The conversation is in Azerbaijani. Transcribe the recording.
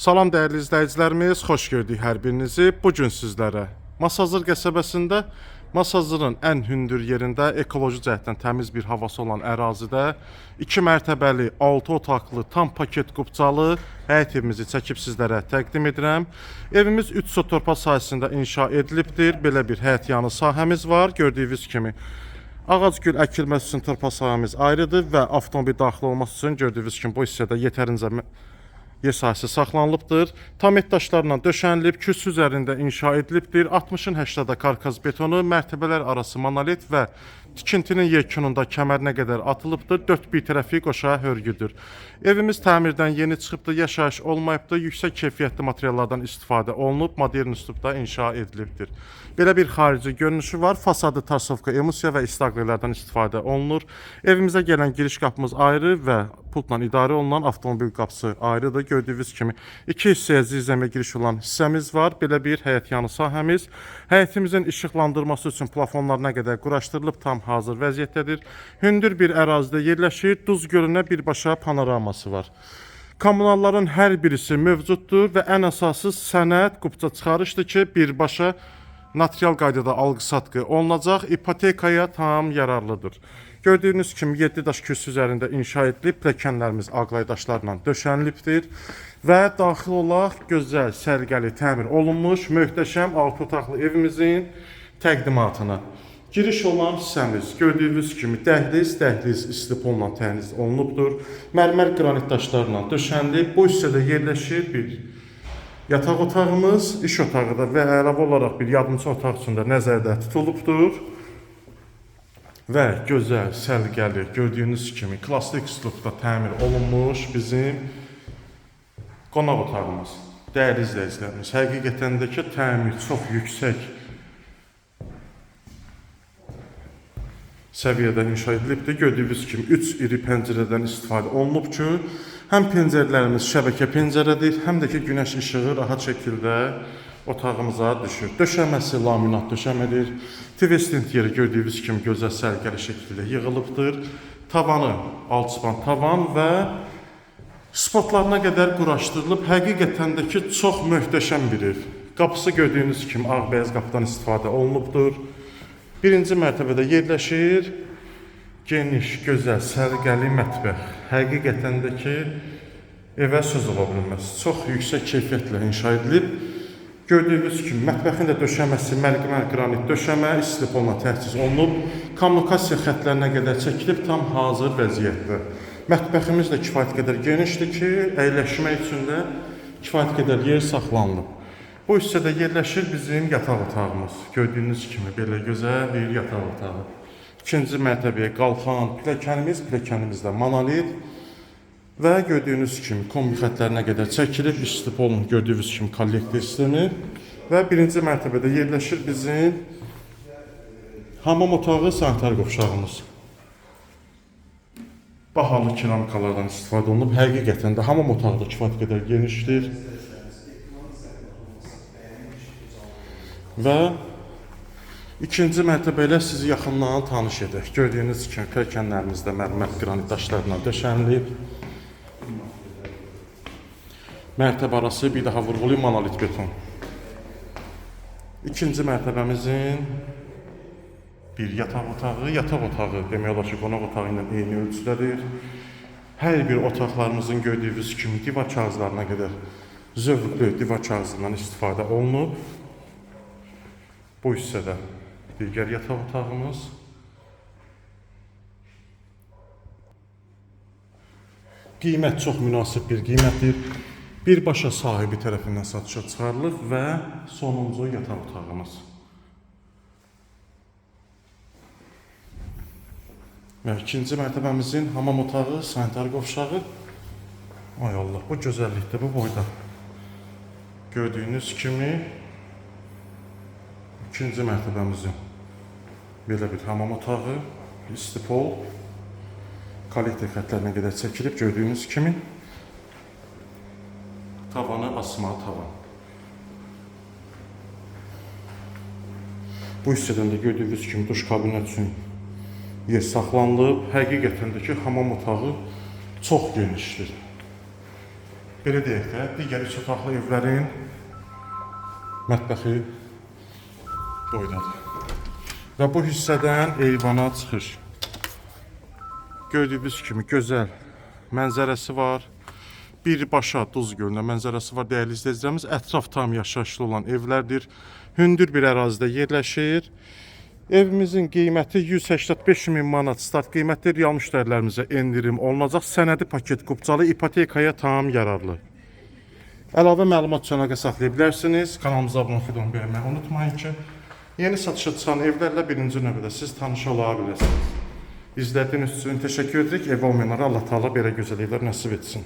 Salam dəyərli izləyicilərimiz, xoş gördük hər birinizi. Bu gün sizlərə Masazır qəsəbəsində Masazırın ən hündür yerində ekoloji cəhətdən təmiz bir havası olan ərazidə 2 mərtəbəli, 6 otaqlı, tam paket qubcalı həyət evimizi çəkib sizlərə təqdim edirəm. Evimiz 3 sot torpaq sahəsində inşa edilibdir. Belə bir həyət yanı sahəmiz var. Gördüyünüz kimi Ağac gül əkilməsi üçün torpaq sahəmiz ayrıdır və avtomobil daxil olması üçün gördüyünüz kimi bu hissədə yetərincə yer sahəsi saxlanılıbdır. Tam daşlarla döşənilib, küs üzərində inşa edilibdir. 60-ın 80-də karkaz betonu, mərtəbələr arası monolit və tikintinin yekununda kəmərinə qədər atılıbdır. Dörd bir tərəfi qoşa hörgüdür. Evimiz təmirdən yeni çıxıbdır, yaşayış olmayıbdır. Yüksək keyfiyyətli materiallardan istifadə olunub, modern üslubda inşa edilibdir. Belə bir xarici görünüşü var. Fasadı tarsovka, emulsiya və istaqrələrdən istifadə olunur. Evimizə gələn giriş qapımız ayrı və pultla idarə olunan avtomobil qapısı ayrıdır. Gördüyünüz kimi iki hissəyə zirzəmiyə giriş olan hissəmiz var. Belə bir həyət yanı sahəmiz. Həyətimizin işıqlandırması üçün plafonlar nə qədər quraşdırılıb, tam hazır vəziyyətdədir. Hündür bir ərazidə yerləşir. Duz gölünə birbaşa panoraması var. Kommunalların hər birisi mövcuddur və ən əsası sənəd qubca çıxarışdır ki, birbaşa notarial qaydada alqı-satqı olunacaq, ipotekaya tam yararlıdır. Gördüyünüz kimi 7 daş kürsü üzərində inşa edilib, pilləkənlərimiz ağlay daşlarla döşənilibdir və daxil olaraq gözəl, sərgəli təmir olunmuş, möhtəşəm 6 otaqlı evimizin təqdimatına. Giriş olan hissəmiz gördüyünüz kimi dəhliz, dəhliz istipolla təmiz olunubdur. Mərmər qranit daşlarla döşənilib. Bu hissədə yerləşir bir Yataq otağımız, iş otağı da və əlavə olaraq bir yardımçı otaq üçün də nəzərdə tutulubdur. Və gözəl, səliqəli, gördüyünüz kimi klassik üslubda təmir olunmuş bizim qonaq otağımız. Dəyərli izləyicilərimiz, həqiqətən də ki, təmir çox yüksək səviyyədə inşa edilibdir. Gördüyünüz kimi 3 iri pəncərədən istifadə olunub ki, həm pəncərələrimiz şəbəkə pəncərədir, həm də ki, günəş işığı rahat şəkildə otağımıza düşür. Döşəməsi laminat döşəmədir. Tvestint yeri gördüyünüz kimi gözəl sərgəli şəkildə yığılıbdır. Tavanı alçıpan tavan və spotlarına qədər quraşdırılıb. Həqiqətən də ki, çox möhtəşəm bir ev. Qapısı gördüyünüz kimi ağ-bəyaz qapıdan istifadə olunubdur. Birinci mərtəbədə yerləşir. Geniş, gözəl, səliqəli mətbəx. Həqiqətən də ki, evə söz ola bilməz. Çox yüksək keyfiyyətlə inşa edilib. Gördüyünüz kimi mətbəxin də döşəməsi mərmər qranit döşəmə istipolla təchiz olunub. Kommunikasiya xəttlərinə qədər çəkilib tam hazır vəziyyətdə. Mətbəximiz də kifayət qədər genişdir ki, əyləşmək üçün də kifayət qədər yer saxlanılıb. Bu hissədə yerləşir bizim yataq otağımız. Gördüyünüz kimi belə gözəl bir yataq otağı. İkinci mərtəbəyə qalxan pilləkənimiz, pilləkənimizdə monolit və gördüyünüz kimi kombi xəttlərinə qədər çəkilib, istipolun gördüyünüz kimi kollektor sistemi və birinci mərtəbədə yerləşir bizim hamam otağı, sanitar qovşağımız. Bahalı keramikalardan istifadə olunub. Həqiqətən də hamam otağı da kifayət qədər genişdir. Və ikinci mərtəbə ilə sizi yaxından tanış edək. Gördüyünüz kimi pilləkənlərimizdə mərmər qranit daşlarla döşənilib. Mərtəbə arası bir daha vurğulayım monolit beton. İkinci mərtəbəmizin bir yataq otağı, yataq otağı demək olar ki, qonaq otağı ilə eyni ölçüdədir. Hər bir otaqlarımızın gördüyünüz kimi divar kağızlarına qədər zövqlü divar kağızından istifadə olunub. Bu hissədə digər yataq otağımız. Qiymət çox münasib bir qiymətdir. Birbaşa sahibi tərəfindən satışa çıxarılır və sonuncu yataq otağımız. Və ikinci mərtəbəmizin hamam otağı, sanitar qovşağı. Ay Allah, bu gözəllikdə, bu boyda. Gördüyünüz kimi ikinci mərtəbəmizin belə bir hamam otağı, istipol, kollektor xəttlərinə qədər çəkilib gördüyünüz kimi tavanı asma tavan. Bu hissədən də gördüyünüz kimi duş kabinət üçün yer saxlanılıb. Həqiqətən də ki, hamam otağı çox genişdir. belə deyək də, digər üç otaqlı evlərin mətbəxi boydadır. Və bu hissədən eyvana çıxış. Gördüyünüz kimi gözəl mənzərəsi var. Birbaşa Duz gölünə mənzərəsi var dəyərli izləyicilərimiz. Ətraf tam yaşayışlı olan evlərdir. Hündür bir ərazidə yerləşir. Evimizin qiyməti 185 min manat start qiymətdir. Real müştərilərimizə endirim olunacaq. Sənədi paket qupçalı ipotekaya tam yararlı. Əlavə məlumat üçün əlaqə saxlaya bilərsiniz. Kanalımıza abunə olmayı unutmayın ki, yeni satışa çıxan evlərlə birinci növbədə siz tanış ola bilirsiniz. İzlədiyiniz üçün təşəkkür edirik. Ev olmayanlara Allah Taala belə gözəl evlər nəsib etsin.